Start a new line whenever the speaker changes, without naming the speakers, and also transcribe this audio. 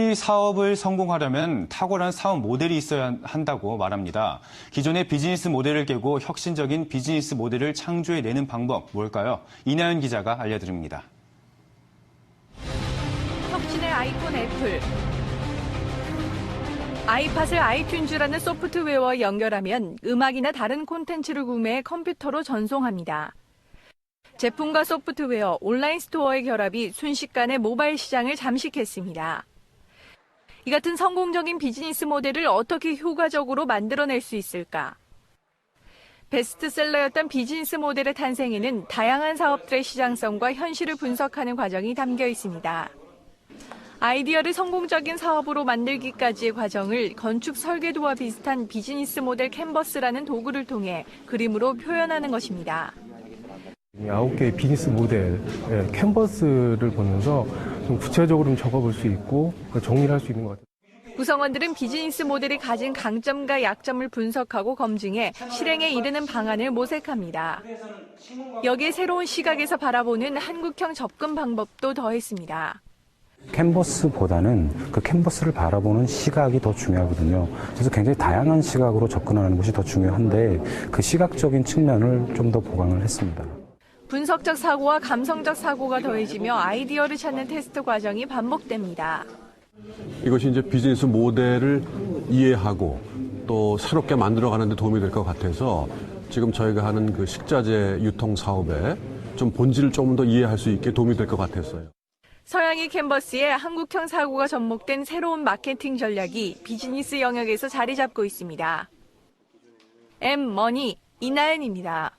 이 사업을 성공하려면 탁월한 사업 모델이 있어야 한다고 말합니다. 기존의 비즈니스 모델을 깨고 혁신적인 비즈니스 모델을 창조해내는 방법 뭘까요? 이나연 기자가 알려드립니다.
혁신의 아이폰 애플. 아이팟을 아이튠즈라는 소프트웨어와 연결하면 음악이나 다른 콘텐츠를 구매해 컴퓨터로 전송합니다. 제품과 소프트웨어, 온라인 스토어의 결합이 순식간에 모바일 시장을 잠식했습니다. 이 같은 성공적인 비즈니스 모델을 어떻게 효과적으로 만들어낼 수 있을까? 베스트셀러였던 비즈니스 모델의 탄생에는 다양한 사업들의 시장성과 현실을 분석하는 과정이 담겨 있습니다. 아이디어를 성공적인 사업으로 만들기까지의 과정을 건축 설계도와 비슷한 비즈니스 모델 캔버스라는 도구를 통해 그림으로 표현하는 것입니다.
이 아홉 개의 비즈니스 모델, 예, 캔버스를 보면서 좀 구체적으로 좀 적어볼 수 있고 정리를 할 수 있는 것 같아요.
구성원들은 비즈니스 모델이 가진 강점과 약점을 분석하고 검증해 실행에 이르는 방안을 모색합니다. 여기에 새로운 시각에서 바라보는 한국형 접근 방법도 더했습니다.
캔버스보다는 그 캔버스를 바라보는 시각이 더 중요하거든요. 그래서 굉장히 다양한 시각으로 접근하는 것이 더 중요한데 그 시각적인 측면을 좀 더 보강을 했습니다.
분석적 사고와 감성적 사고가 더해지며 아이디어를 찾는 테스트 과정이 반복됩니다.
이것이 이제 비즈니스 모델을 이해하고 또 새롭게 만들어가는 데 도움이 될 것 같아서 지금 저희가 하는 그 식자재 유통 사업에 좀 본질을 조금 더 이해할 수 있게 도움이 될 것 같았어요.
서양의 캔버스에 한국형 사고가 접목된 새로운 마케팅 전략이 비즈니스 영역에서 자리 잡고 있습니다. M 머니 이나연입니다.